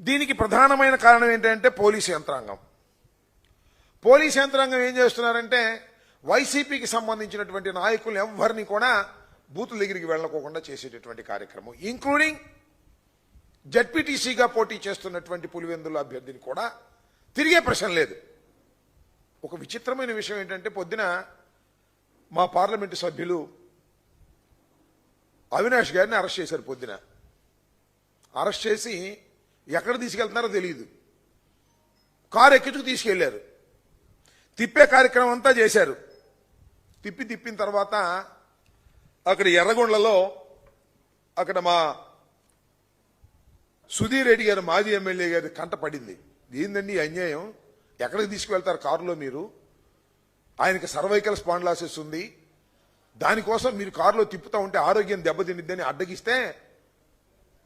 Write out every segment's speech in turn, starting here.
దీనికి ప్రధానమైన కారణం ఏంటంటే పోలీసు యంత్రాంగం. పోలీస్ యంత్రాంగం ఏం చేస్తున్నారంటే వైసీపీకి సంబంధించినటువంటి నాయకులు ఎవరిని కూడా బూతుల దగ్గరికి వెళ్ళకోకుండా చేసేటటువంటి కార్యక్రమం. ఇంక్లూడింగ్ జడ్పీటీసీగా పోటీ చేస్తున్నటువంటి పులివెందుల అభ్యర్థిని కూడా తిరిగే ప్రశ్న లేదు. ఒక విచిత్రమైన విషయం ఏంటంటే పొద్దున మా పార్లమెంటు సభ్యులు అవినాష్ గారిని అరెస్ట్ చేశారు పొద్దున. అరెస్ట్ చేసి ఎక్కడ తీసుకెళ్తున్నారో తెలియదు కారు ఎక్కించుకు తీసుకెళ్ళారు. తిప్పే కార్యక్రమం అంతా చేశారు. తిప్పి తిప్పిన తర్వాత అక్కడ ఎర్రగొండలో అక్కడ మా సుధీర్ రెడ్డి గారు మాజీ ఎమ్మెల్యే గారి కంట పడింది. ఏందండి అన్యాయం? ఎక్కడికి తీసుకువెళ్తారు కారులో మీరు? ఆయనకి సర్వైకల్ స్పాండ్లాసిస్ ఉంది. దానికోసం మీరు కారులో తిప్పుతూ ఉంటే ఆరోగ్యం దెబ్బతిండిద్దని అడ్డగిస్తే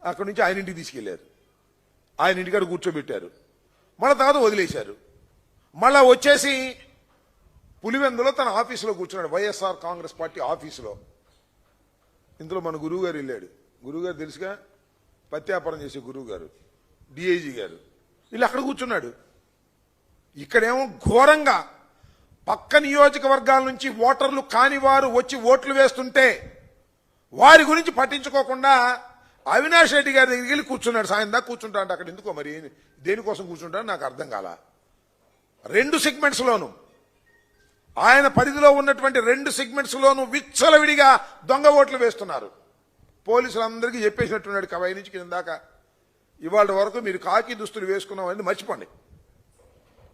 అక్కడి నుంచి ఆయన ఇంటికి తీసుకెళ్ళారు. ఆయన ఇంటికాడ కూర్చోబెట్టారు. మళ్ళా తర్వాత వదిలేశారు. మళ్ళా వచ్చేసి పులివెందులో తన ఆఫీసులో కూర్చున్నాడు వైఎస్ఆర్ కాంగ్రెస్ పార్టీ ఆఫీసులో. ఇందులో మన గురువు గారు వెళ్ళాడు. గురువు గారు తెలుసుగా? పత్యాపారం చేసే గురువు గారు డిఐజీ గారు. వీళ్ళు అక్కడ కూర్చున్నాడు. ఇక్కడేమో ఘోరంగా పక్క నియోజకవర్గాల నుంచి ఓటర్లు కాని వారు వచ్చి ఓట్లు వేస్తుంటే వారి గురించి పట్టించుకోకుండా అవినాష్ రెడ్డి గారి దగ్గరికి వెళ్ళి కూర్చున్నాడు. సాయంత్రం దాకా కూర్చుంటా అంటే అక్కడ ఎందుకో మరి? దేనికోసం కూర్చుంటాడు? నాకు అర్థం కాల. రెండు సెగ్మెంట్స్లోను ఆయన పరిధిలో ఉన్నటువంటి రెండు సెగ్మెంట్స్లోను విచ్చలవిడిగా దొంగ ఓట్లు వేస్తున్నారు. పోలీసులందరికీ చెప్పేసినట్టున్నాడు కవాయి నుంచి కింద దాకా. ఇవాళ వరకు మీరు కాకి దుస్తులు వేసుకున్నామని మర్చిపోండి.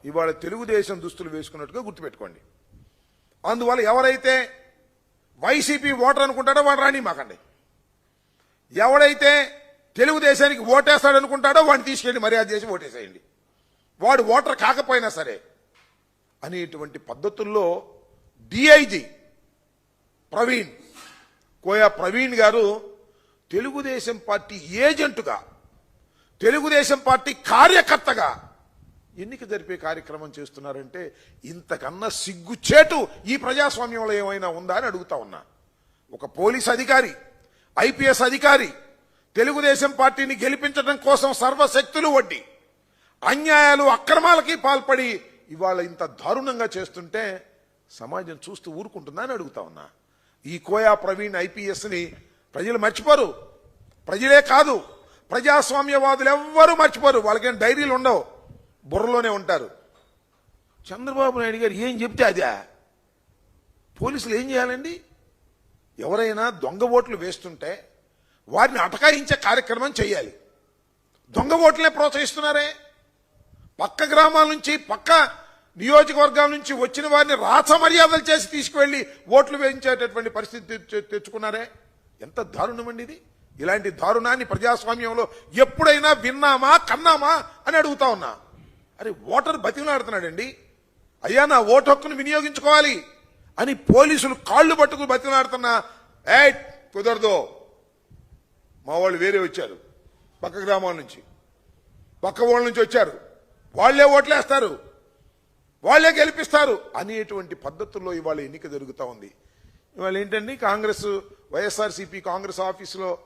ఇవాళ తెలుగుదేశం దుస్తులు వేసుకున్నట్టుగా గుర్తుపెట్టుకోండి. అందువల్ల ఎవరైతే వైసీపీ ఓటర్ అనుకుంటాడో వాడు రాని మాకండి. ఎవడైతే తెలుగుదేశానికి ఓటేస్తాడు అనుకుంటాడో వాడిని తీసుకెళ్ళి మర్యాద చేసి ఓటేసేయండి. వాడు ఓటర్ కాకపోయినా సరే అనేటువంటి పద్ధతుల్లో డిఐజీ ప్రవీణ్ కోయా ప్రవీణ్ గారు తెలుగుదేశం పార్టీ ఏజెంటుగా తెలుగుదేశం పార్టీ కార్యకర్తగా ఎన్నిక జరిపే కార్యక్రమం చేస్తున్నారంటే ఇంతకన్నా సిగ్గుచేటు ఈ ప్రజాస్వామ్యంలో ఏమైనా ఉందా అని అడుగుతా ఉన్నా. ఒక పోలీస్ అధికారి ఐపీఎస్ అధికారి తెలుగుదేశం పార్టీని గెలిపించడం కోసం సర్వశక్తులు వడ్డి అన్యాయాలు అక్రమాలకి పాల్పడి ఇవాళ ఇంత దారుణంగా చేస్తుంటే సమాజం చూస్తూ ఊరుకుంటుందా అని అడుగుతా ఉన్నా. ఈ కోయా ప్రవీణ్ ఐపీఎస్ని ప్రజలు మర్చిపోరు. ప్రజలే కాదు ప్రజాస్వామ్యవాదులు ఎవ్వరూ మర్చిపోరు. వాళ్ళకేం డైరీలు ఉండవు. బుర్రలోనే ఉంటారు. చంద్రబాబు నాయుడు గారు ఏం చెప్తే అదే? పోలీసులు ఏం చేయాలండి? ఎవరైనా దొంగ ఓట్లు వేస్తుంటే వారిని అటకాయించే కార్యక్రమం చేయాలి. దొంగ ఓట్లనే ప్రోత్సహిస్తున్నారే? పక్క గ్రామాల నుంచి పక్క నియోజకవర్గాల నుంచి వచ్చిన వారిని రాచ మర్యాదలు చేసి తీసుకువెళ్ళి ఓట్లు వేయించేటటువంటి పరిస్థితి తెచ్చుకున్నారే? ఎంత దారుణమండి ఇది. ఇలాంటి దారుణాన్ని ప్రజాస్వామ్యంలో ఎప్పుడైనా విన్నామా కన్నామా అని అడుగుతా ఉన్నా. అరే ఓటర్ బతిమలాడుతున్నాడండి. అయ్యా నా ఓటు హక్కును వినియోగించుకోవాలి. అని పోలీసులు కాళ్ళు పట్టుకు బతిమలాడుతున్నా ఏ కుదరదు. మా వాళ్ళు వేరే వచ్చారు పక్క గ్రామాల నుంచి. పక్క వాళ్ళ నుంచి వచ్చారు. వాళ్ళే ఓట్లేస్తారు. వాళ్ళే గెలిపిస్తారు అనేటువంటి పద్ధతుల్లో ఇవాళ ఎన్నిక జరుగుతూ ఉంది. ఇవాళ ఏంటండి కాంగ్రెస్ వైఎస్ఆర్సీపీ కాంగ్రెస్ ఆఫీసులో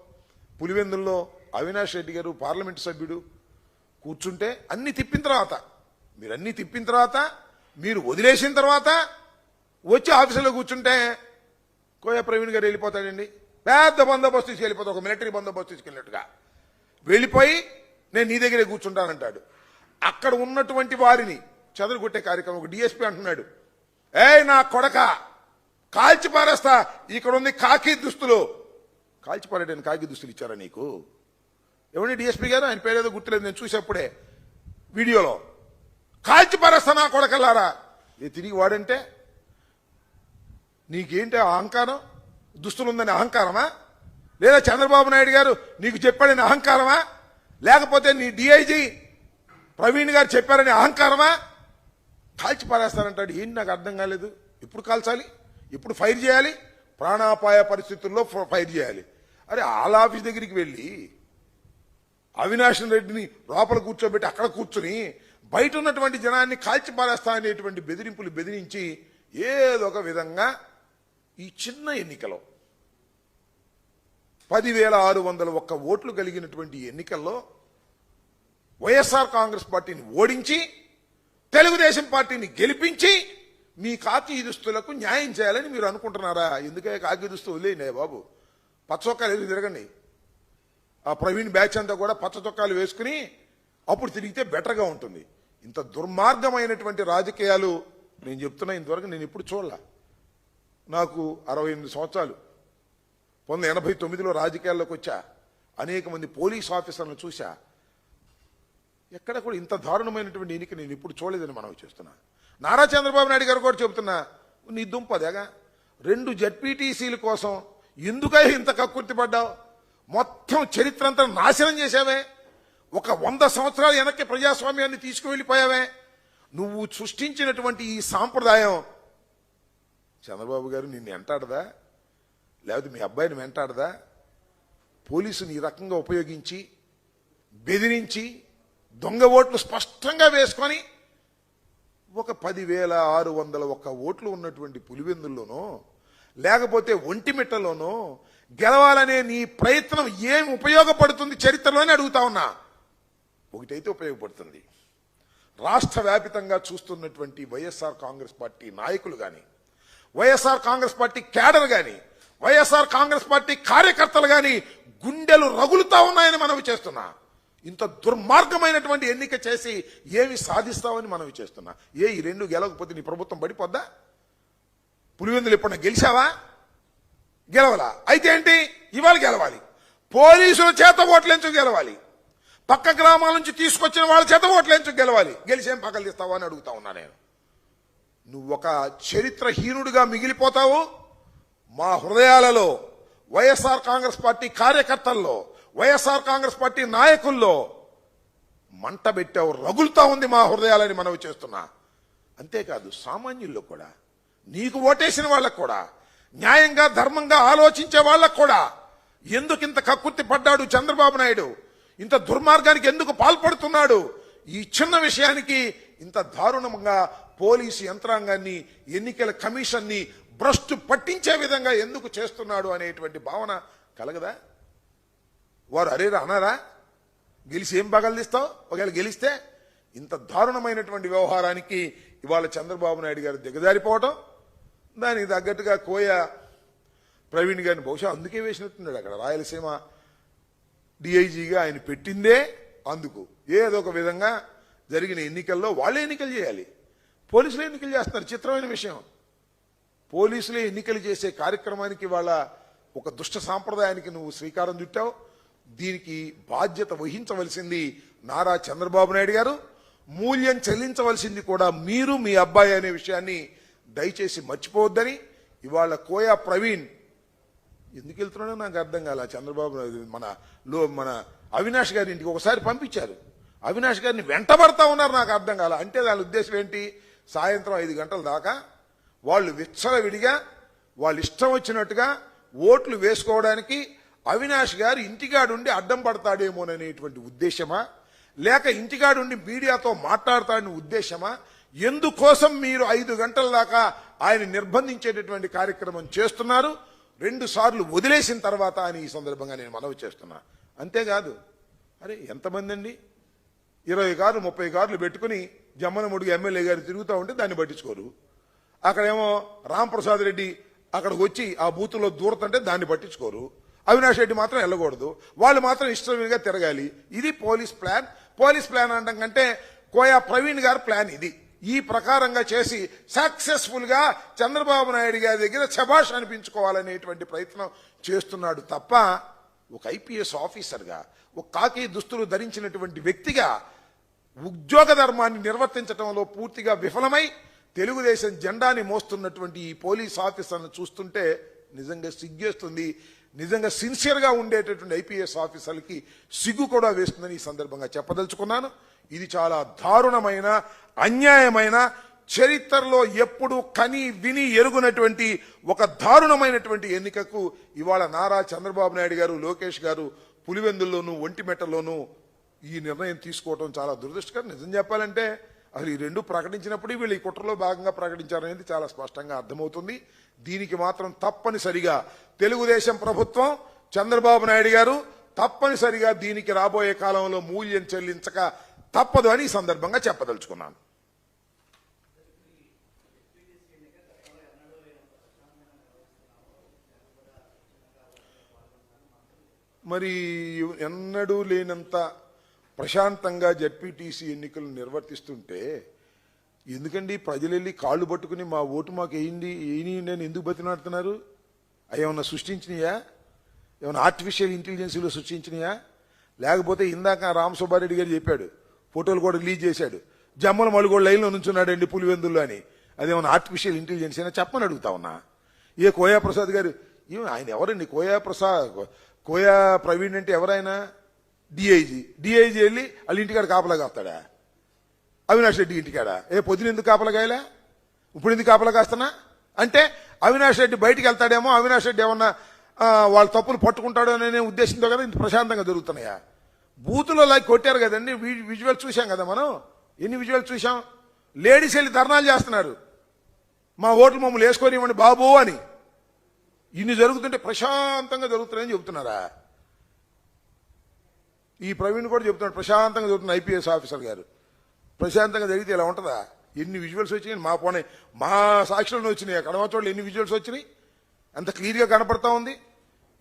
పులివెందుల్లో అవినాష్ రెడ్డి గారు పార్లమెంటు సభ్యుడు. కూర్చుంటే అన్ని తిప్పిన తర్వాత మీరు అన్ని తిప్పిన తర్వాత మీరు వదిలేసిన తర్వాత వచ్చి ఆఫీసులో కూర్చుంటే కోయ ప్రవీణ్ గారు వెళ్ళిపోతాడండి. పెద్ద బందోబస్తు తీసుకెళ్ళిపోతా ఒక మిలిటరీ బందోబస్తు తీసుకెళ్ళినట్టుగా. వెళ్ళిపోయి నేను నీ దగ్గరే కూర్చుంటానంటాడు. అక్కడ ఉన్నటువంటి వారిని చెదరగొట్టే కార్యక్రమం ఒక డిఎస్పీ అంటున్నాడు. ఏయ్ నా కొడక కాల్చి పారేస్తా ఇక్కడ ఉంది కాకి దుస్తులు. కాల్చి పారేయడానికి కాకి దుస్తులు ఇచ్చారా నీకు? ఎవరి డిఎస్పీ గారు? ఆయన పేరేదో గుర్తులేదు నేను చూసేప్పుడే వీడియోలో. కాల్చి పారేస్తా నా కొడకల్లారా ఏ తిరిగి వాడంటే నీకేంటి అహంకారం? దుస్తులుందని అహంకారమా? లేదా చంద్రబాబు నాయుడు గారు నీకు చెప్పాడని అహంకారమా? లేకపోతే నీ డిఐజీ ప్రవీణ్ గారు చెప్పారని అహంకారమా? కాల్చి పారేస్తానంటాడు ఏంటి నాకు అర్థం కాలేదు. ఎప్పుడు కాల్చాలి? ఎప్పుడు ఫైర్ చేయాలి? ప్రాణాపాయ పరిస్థితుల్లో ఫైర్ చేయాలి. అరే వాళ్ళ ఆఫీస్ దగ్గరికి వెళ్ళి అవినాష్ రెడ్డిని లోపల కూర్చోబెట్టి అక్కడ కూర్చుని బయట ఉన్నటువంటి జనాన్ని కాల్చి పారేస్తా అనేటువంటి బెదిరింపులు బెదిరించి ఏదో ఒక విధంగా ఈ చిన్న ఎన్నికలో పదివేల ఆరు వందల ఒక్క ఓట్లు కలిగినటువంటి ఎన్నికల్లో వైఎస్ఆర్ కాంగ్రెస్ పార్టీని ఓడించి తెలుగుదేశం పార్టీని గెలిపించి మీ కాకి దుస్తులకు న్యాయం చేయాలని మీరు అనుకుంటున్నారా? ఎందుకే కాకి దుస్తు బాబు? పచ్చ చొక్కాలు ఎదురు తిరగండి. ఆ ప్రవీణ్ బ్యాచ్ అంతా కూడా పచ్చ చొక్కాలు వేసుకుని అప్పుడు తిరిగితే బెటర్గా ఉంటుంది. ఇంత దుర్మార్గమైనటువంటి రాజకీయాలు నేను చెప్తున్నా ఇంతవరకు నేను ఎప్పుడు చూడలే. నాకు అరవై ఎనిమిది సంవత్సరాలు. పంతొమ్మిది ఎనభై తొమ్మిదిలో రాజకీయాల్లోకి వచ్చా. అనేక మంది పోలీస్ ఆఫీసర్లను చూశా. ఎక్కడ కూడా ఇంత దారుణమైనటువంటి ఎన్నిక నేను ఇప్పుడు చూడలేదని మనం చేస్తున్నా. నారా చంద్రబాబు నాయుడు గారు కూడా చెబుతున్నా నీ దుంపదేగా రెండు జడ్పీటీసీల కోసం ఎందుకై ఇంత కక్కుర్తి పడ్డావు? మొత్తం చరిత్ర అంతా నాశనం చేశావే? ఒక వంద సంవత్సరాల వెనక్కి ప్రజాస్వామ్యాన్ని తీసుకువెళ్ళిపోయావే? నువ్వు సృష్టించినటువంటి ఈ సాంప్రదాయం చంద్రబాబు గారు నిన్ను వెంటాడదా లేకపోతే మీ అబ్బాయిని వెంటాడదా? పోలీసుని ఈ రకంగా ఉపయోగించి బెదిరించి దొంగ ఓట్లు స్పష్టంగా వేసుకొని ఒక పదివేల ఆరు వందల ఒక్క ఓట్లు ఉన్నటువంటి పులివెందుల్లోనో లేకపోతే ఒంటిమిట్టలోనో గెలవాలనే నీ ప్రయత్నం ఏం ఉపయోగపడుతుంది చరిత్రలోనే అడుగుతా ఉన్నా. ఒకటైతే ఉపయోగపడుతుంది. రాష్ట్ర వ్యాపితంగా చూస్తున్నటువంటి వైఎస్ఆర్ కాంగ్రెస్ పార్టీ నాయకులు కానీ వైఎస్ఆర్ కాంగ్రెస్ పార్టీ క్యాడర్ కానీ వైఎస్ఆర్ కాంగ్రెస్ పార్టీ కార్యకర్తలు కానీ గుండెలు రగులుతా ఉన్నాయని మనవి చేస్తున్నా. ఇంత దుర్మార్గమైనటువంటి ఎన్నిక చేసి ఏమి సాధిస్తామని మనవి చేస్తున్నా. ఏ ఈ రెండు గెలవకపోతే నీ ప్రభుత్వం పడిపోద్దా? పులివెందులు ఎప్పుడన్నా గెలిచావా? గెలవలా? అయితే ఏంటి? ఇవాళ గెలవాలి. పోలీసుల చేత ఓట్లెంచు గెలవాలి. పక్క గ్రామాల నుంచి తీసుకొచ్చిన వాళ్ళ చేత ఓట్లెంచు గెలవాలి. గెలిచేం పక్కలు తీస్తావా అని అడుగుతా ఉన్నా నేను. నువ్వు ఒక చరిత్రహీనుడిగా మిగిలిపోతావు. మా హృదయాలలో వైఎస్ఆర్ కాంగ్రెస్ పార్టీ కార్యకర్తల్లో వైఎస్ఆర్ కాంగ్రెస్ పార్టీ నాయకుల్లో మంట పెట్టావు రగులుతా ఉంది మా హృదయాలని మనవి చేస్తున్నా. అంతేకాదు సామాన్యుల్లో కూడా నీకు ఓటేసిన వాళ్ళకు కూడా న్యాయంగా ధర్మంగా ఆలోచించే వాళ్ళకు కూడా ఎందుకు ఇంత కక్కుర్తి పడ్డాడు చంద్రబాబు నాయుడు? ఇంత దుర్మార్గానికి ఎందుకు పాల్పడుతున్నాడు? ఈ చిన్న విషయానికి ఇంత దారుణంగా పోలీసు యంత్రాంగాన్ని ఎన్నికల కమిషన్ని భ్రష్టు పట్టించే విధంగా ఎందుకు చేస్తున్నాడు అనేటువంటి భావన కలగదా? వారు అరేరా అన్నారా? గెలిచి ఏం పగలు ఒకవేళ గెలిస్తే ఇంత దారుణమైనటువంటి వ్యవహారానికి ఇవాళ చంద్రబాబు నాయుడు గారు దిగజారిపోవటం దానికి తగ్గట్టుగా కోయ ప్రవీణ్ గారిని బహుశా అందుకే వేసినట్టున్నాడు. అక్కడ రాయలసీమ డిఐజీగా ఆయన పెట్టిందే అందుకు. ఏదో ఒక విధంగా జరిగిన ఎన్నికల్లో వాళ్ళే ఎన్నికలు చేయాలి. పోలీసులే ఎన్నికలు చేస్తున్నారు. చిత్రమైన విషయం. పోలీసులే ఎన్నికలు చేసే కార్యక్రమానికి వాళ్ళ ఒక దుష్ట సాంప్రదాయానికి నువ్వు శ్రీకారం చుట్టావు. దీనికి బాధ్యత వహించవలసింది నారా చంద్రబాబు నాయుడు గారు. మూల్యం చెల్లించవలసింది కూడా మీరు మీ అబ్బాయి అనే విషయాన్ని దయచేసి మర్చిపోవద్దని ఇవాళ కోయా ప్రవీణ్ ఎందుకు వెళ్తున్నాడో నాకు అర్థం కాల. చంద్రబాబు నాయుడు మన లో మన అవినాష్ గారి ఇంటికి ఒకసారి పంపించారు. అవినాష్ గారిని వెంటబడతా ఉన్నారు నాకు అర్థం కాల. అంటే దాని ఉద్దేశం ఏంటి? సాయంత్రం ఐదు గంటల దాకా వాళ్ళు విచ్చలవిడిగా వాళ్ళు ఇష్టం వచ్చినట్టుగా ఓట్లు వేసుకోవడానికి అవినాష్ గారు ఇంటికాడుండి అడ్డం పడతాడేమోననేటువంటి ఉద్దేశమా? లేక ఇంటికాడుండి మీడియాతో మాట్లాడతాడని ఉద్దేశమా? ఎందుకోసం మీరు ఐదు గంటల దాకా ఆయన నిర్బంధించేటటువంటి కార్యక్రమం చేస్తున్నారు? రెండు సార్లు వదిలేసిన తర్వాత అని ఈ సందర్భంగా నేను మనవి చేస్తున్నా. అంతేకాదు అరే ఎంతమంది అండి ఇరవై కార్లు ముప్పై కార్లు పెట్టుకుని జమ్మనముడికి ఎమ్మెల్యే గారు తిరుగుతూ ఉంటే దాన్ని పట్టించుకోరు. అక్కడేమో రాంప్రసాద్ రెడ్డి అక్కడికి వచ్చి ఆ బూతుల్లో దూరతంటే దాన్ని పట్టించుకోరు. అవినాష్ రెడ్డి మాత్రం వెళ్ళకూడదు. వాళ్ళు మాత్రం ఇష్టమైనగా తిరగాలి. ఇది పోలీస్ ప్లాన్. పోలీస్ ప్లాన్ అనడం కంటే కోయా ప్రవీణ్ గారి ప్లాన్ ఇది. ఈ ప్రకారంగా చేసి సక్సెస్ఫుల్గా చంద్రబాబు నాయుడు గారి దగ్గర శభాష్ అనిపించుకోవాలనేటువంటి ప్రయత్నం చేస్తున్నాడు తప్ప ఒక ఐపీఎస్ ఆఫీసర్గా ఒక కాకి దుస్తులు ధరించినటువంటి వ్యక్తిగా ఉద్యోగ ధర్మాన్ని నిర్వర్తించడంలో పూర్తిగా విఫలమై తెలుగుదేశం జెండాని మోస్తున్నటువంటి ఈ పోలీస్ ఆఫీసర్ను చూస్తుంటే నిజంగా సిగ్గేస్తుంది. నిజంగా సిన్సియర్గా ఉండేటటువంటి ఐపీఎస్ ఆఫీసర్లకి సిగ్గు కూడా వేస్తుందని ఈ సందర్భంగా చెప్పదలుచుకున్నాను. ఇది చాలా దారుణమైన అన్యాయమైన చరిత్రలో ఎప్పుడు కని విని ఎరుగునటువంటి ఒక దారుణమైనటువంటి ఎన్నికకు ఇవాళ నారా చంద్రబాబు నాయుడు గారు లోకేష్ గారు పులివెందుల్లోనూ ఒంటిమెట్టలోనూ ఈ నిర్ణయం తీసుకోవడం చాలా దురదృష్టకరం. నిజం చెప్పాలంటే అసలు ఈ రెండు ప్రకటించినప్పుడు వీళ్ళు ఈ కుట్రలో భాగంగా ప్రకటించారనేది చాలా స్పష్టంగా అర్థమవుతుంది. దీనికి మాత్రం తప్పనిసరిగా తెలుగుదేశం ప్రభుత్వం చంద్రబాబు నాయుడు గారు తప్పనిసరిగా దీనికి రాబోయే కాలంలో మూల్యం చెల్లించక తప్పదు అని ఈ సందర్భంగా చెప్పదలుచుకున్నాను. మరి ఎన్నడూ లేనంత ప్రశాంతంగా జడ్పీటీసీ ఎన్నికలు నిర్వర్తిస్తుంటే ఎందుకండి ప్రజలు వెళ్ళి కాళ్ళు పట్టుకుని మా ఓటు మాకు వేయండి వేయండి అని ఎందుకు బతినాడుతున్నారు అవి ఏమన్నా సృష్టించినాయా? ఏమైనా ఆర్టిఫిషియల్ ఇంటెలిజెన్సీలో సృష్టించినాయా? లేకపోతే ఇందాక రామసుబ్బారెడ్డి గారు చెప్పాడు ఫోటోలు కూడా రిలీజ్ చేశాడు జమ్మల మలుగోడు లైన్లో నుంచున్నాడండి పులివెందుల్లో అని. అదేమన్నా ఆర్టిఫిషియల్ ఇంటెలిజెన్స్ అయినా చెప్పని అడుగుతా ఉన్నా. ఏ కోయా ప్రసాద్ గారు ఆయన ఎవరండి? కోయా ప్రసాద్ కోయా ప్రవీణ్ అంటే ఎవరైనా? డిఐజీ. డిఐజీ వెళ్ళి వాళ్ళ ఇంటికాడ కాపలా కాస్తాడా? అవినాష్ రెడ్డి ఇంటికాడ. ఏ పొద్దున ఎందుకు కాపలా కాయలే? ఇప్పుడు ఎందుకు కాపలా కాస్తానా అంటే అవినాష్ రెడ్డి బయటికి వెళ్తాడేమో అవినాష్ రెడ్డి ఏమన్నా వాళ్ళ తప్పులు పట్టుకుంటాడు అనే ఉద్దేశంతో కదా ఇంత ప్రశాంతంగా జరుగుతున్నాయా బూతులో లాగి కొట్టారు కదండి విజువల్ చూశాం కదా మనం? ఎన్ని విజువల్ చూశాం? లేడీస్ వెళ్ళి ధర్నాలు చేస్తున్నారు. మా ఓట్లు మమ్మల్ని వేసుకొని ఇవ్వండి బాబు అని. ఇన్ని జరుగుతుంటే ప్రశాంతంగా జరుగుతున్నాయని చెబుతున్నారా? ఈ ప్రవీణ్ కూడా చెప్తున్నాడు ప్రశాంతంగా జరుగుతున్న ఐపీఎస్ ఆఫీసర్ గారు. ప్రశాంతంగా జరిగితే ఇలా ఉంటుందా? ఎన్ని విజువల్స్ వచ్చినాయి? మా పోనీ మా సాక్షులను వచ్చినాయి. కడమ చోట్ల ఎన్ని విజువల్స్ వచ్చినాయి? అంత క్లియర్గా కనపడతా ఉంది.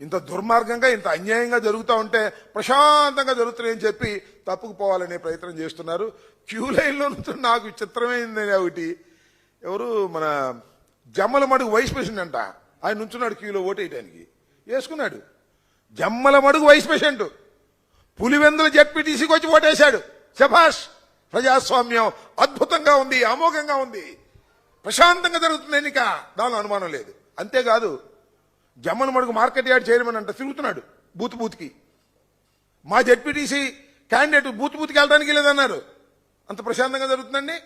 ఇంత దుర్మార్గంగా ఇంత అన్యాయంగా జరుగుతూ ఉంటే ప్రశాంతంగా జరుగుతున్నాయని చెప్పి తప్పుకుపోవాలనే ప్రయత్నం చేస్తున్నారు. క్యూ లైన్లో నాకు చిత్రమైంది ఒకటి. ఎవరు? మన జమ్మల మడుగు వైస్ ప్రెసిడెంట్ అంట. ఆయన నుంచున్నాడు క్యూలో ఓటేయడానికి వేసుకున్నాడు. జమ్మల మడుగు వైస్ ప్రెసిడెంట్. పులివెందుల జడ్పీటీసీకి వచ్చి ఓటేశాడు. శభాష్ ప్రజాస్వామ్యం అద్భుతంగా ఉంది అమోఘంగా ఉంది. ప్రశాంతంగా జరుగుతుంది ఎన్నిక. దానిలో అనుమానం లేదు. అంతేకాదు జమ్మను మడుగు మార్కెట్ యార్డ్ చైర్మన్ అంట తిరుగుతున్నాడు బూత్ బూత్కి. మా జడ్పీటీసీ క్యాండిడేట్ బూత్ బూత్కి వెళ్ళడానికి లేదన్నారు అంత ప్రశాంతంగా జరుగుతుందండి?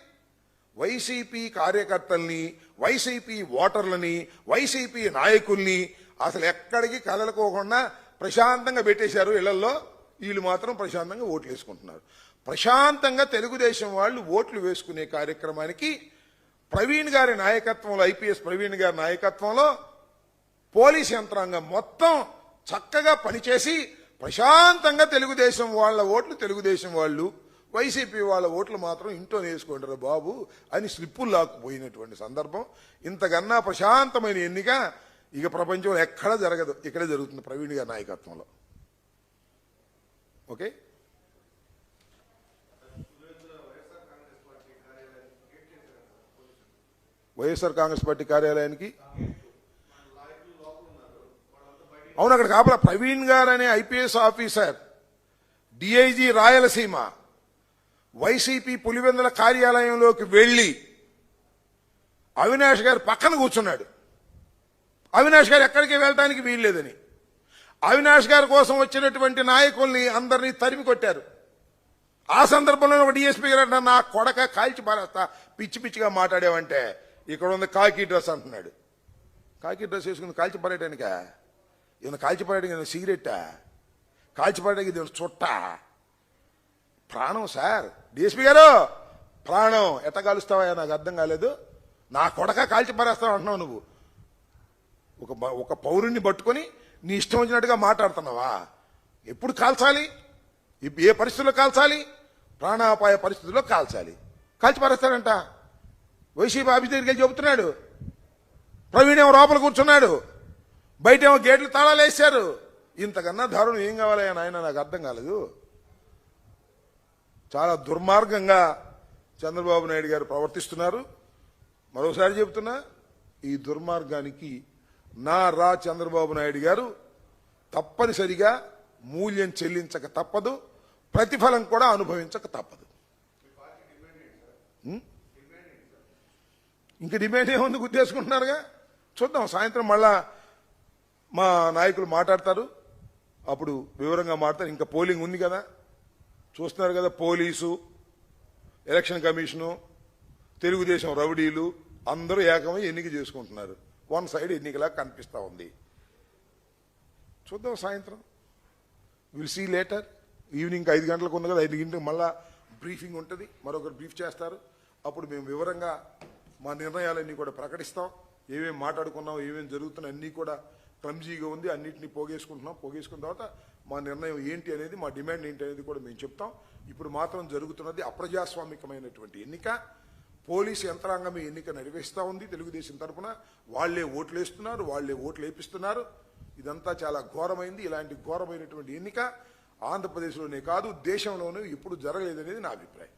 వైసీపీ కార్యకర్తల్ని వైసీపీ ఓటర్లని వైసీపీ నాయకుల్ని అసలు ఎక్కడికి కదలకోకుండా ప్రశాంతంగా పెట్టేశారు ఇళ్ళలో వీళ్ళు మాత్రం ప్రశాంతంగా ఓట్లు వేసుకుంటున్నారు. ప్రశాంతంగా తెలుగుదేశం వాళ్ళు ఓట్లు వేసుకునే కార్యక్రమానికి ప్రవీణ్ గారి నాయకత్వంలో ఐపీఎస్ ప్రవీణ్ గారి నాయకత్వంలో పోలీస్ యంత్రాంగం మొత్తం చక్కగా పనిచేసి ప్రశాంతంగా తెలుగుదేశం వాళ్ళ ఓట్లు తెలుగుదేశం వాళ్ళు వైసీపీ వాళ్ళ ఓట్లు మాత్రం ఇంట్లో వేసుకుంటారు బాబు అని స్లిప్పులు లాక్కుపోయినటువంటి సందర్భం. ఇంతకన్నా ప్రశాంతమైన ఎన్నిక ఇక ప్రపంచంలో ఎక్కడ జరగదు. ఇక్కడే జరుగుతుంది ప్రవీణ్ గారి నాయకత్వంలో. ఓకే వైఎస్ఆర్ కాంగ్రెస్ పార్టీ కార్యాలయానికి? అవును అక్కడ కాపలా ప్రవీణ్ గారు అనే IPS officer DIG Rayalaseema YCP Pulivendula కార్యాలయంలోకి వెళ్ళి అవినాష్ గారు పక్కన కూర్చున్నాడు. అవినాష్ గారు ఎక్కడికి వెళ్ళడానికి వీల్లేదని. అవినాష్ గారి కోసం వచ్చినటువంటి నాయకుల్ని అందరినీ తరిమి కొట్టారు. ఆ సందర్భంలో ఒక డిఎస్పీ గారు అంటారు, నా కొడక కాల్చి పారేస్తా. పిచ్చి పిచ్చిగా మాట్లాడావంటే ఇక్కడ ఉంది కాకి డ్రెస్ అంటున్నాడు. కాకి డ్రెస్ వేసుకుని కాల్చి పారేయడానికా ఈయన కాల్చి పారేయడానికి సిగరెట్టా? కాల్చి పారేయడానికి ఇది చుట్ట? ప్రాణం సార్. డిఎస్పీ గారు ప్రాణం ఎట్ట కాలుస్తావా నాకు అర్థం కాలేదు. నా కొడక కాల్చి పారేస్తావు అంటున్నావు నువ్వు. ఒక ఒక పౌరుణ్ణి పట్టుకొని నీ ఇష్టం వచ్చినట్టుగా మాట్లాడుతున్నావా? ఎప్పుడు కాల్చాలి? ఏ పరిస్థితుల్లో కాల్చాలి? ప్రాణాపాయ పరిస్థితుల్లో కాల్చాలి. కాల్చి పారేస్తాడంట. వైసీపీ ఆఫీస్ దగ్గరికి వెళ్ళి చెబుతున్నాడు. ప్రవీణ్ ఏమో లోపల కూర్చున్నాడు. బయట ఏమో గేట్లు తాళాలు వేశారు. ఇంతకన్నా దారుణం ఏం కావాలి ఆయన నాకు అర్థం కాలేదు. చాలా దుర్మార్గంగా చంద్రబాబు నాయుడు గారు ప్రవర్తిస్తున్నారు. మరోసారి చెబుతున్నా ఈ దుర్మార్గానికి నా రా చంద్రబాబు నాయుడు గారు తప్పనిసరిగా మూల్యం చెల్లించక తప్పదు ప్రతిఫలం కూడా అనుభవించక తప్పదు. ఇంకా ఇంక డిమాండ్ ఏముంది గుర్తేసుకుంటున్నారుగా చూద్దాం సాయంత్రం మళ్ళా మా నాయకులు మాట్లాడతారు. అప్పుడు వివరంగా మాట్లాడతారు. ఇంకా పోలింగ్ ఉంది కదా? చూస్తున్నారు కదా పోలీసు ఎలక్షన్ కమిషను తెలుగుదేశం రౌడీలు అందరూ ఏకమై ఎన్నిక చేసుకుంటున్నారు. వన్ సైడ్ ఎన్నికలా కనిపిస్తా ఉంది. చూద్దాం సాయంత్రం. విల్ సీ లేటర్ ఈవినింగ్ ఐదు గంటలకు ఉంది కదా ఐదు గంటలకు మళ్ళా బ్రీఫింగ్ ఉంటుంది. మరొకరు బ్రీఫ్ చేస్తారు. అప్పుడు మేము వివరంగా మా నిర్ణయాలన్నీ కూడా ప్రకటిస్తాం. ఏమేమి మాట్లాడుకున్నాం ఏమేమి జరుగుతున్నాయి అన్నీ కూడా క్లమ్జీగా ఉంది. అన్నింటినీ పోగేసుకుంటున్నాం. పోగేసుకున్న తర్వాత మా నిర్ణయం ఏంటి అనేది మా డిమాండ్ ఏంటి అనేది కూడా మేము చెప్తాం. ఇప్పుడు మాత్రం జరుగుతున్నది అప్రజాస్వామికమైనటువంటి ఎన్నిక. పోలీసు యంత్రాంగం ఎన్నిక నిర్వహిస్తా ఉంది తెలుగుదేశం తరఫున వాళ్ళే ఓట్లు వేస్తున్నారు వాళ్ళే ఓట్లు వేపిస్తున్నారు ఇదంతా చాలా ఘోరమైంది. ఇలాంటి ఘోరమైనటువంటి ఎన్నిక ఆంధ్రప్రదేశ్లోనే కాదు దేశంలోనూ ఇప్పుడు జరగలేదనేది నా అభిప్రాయం.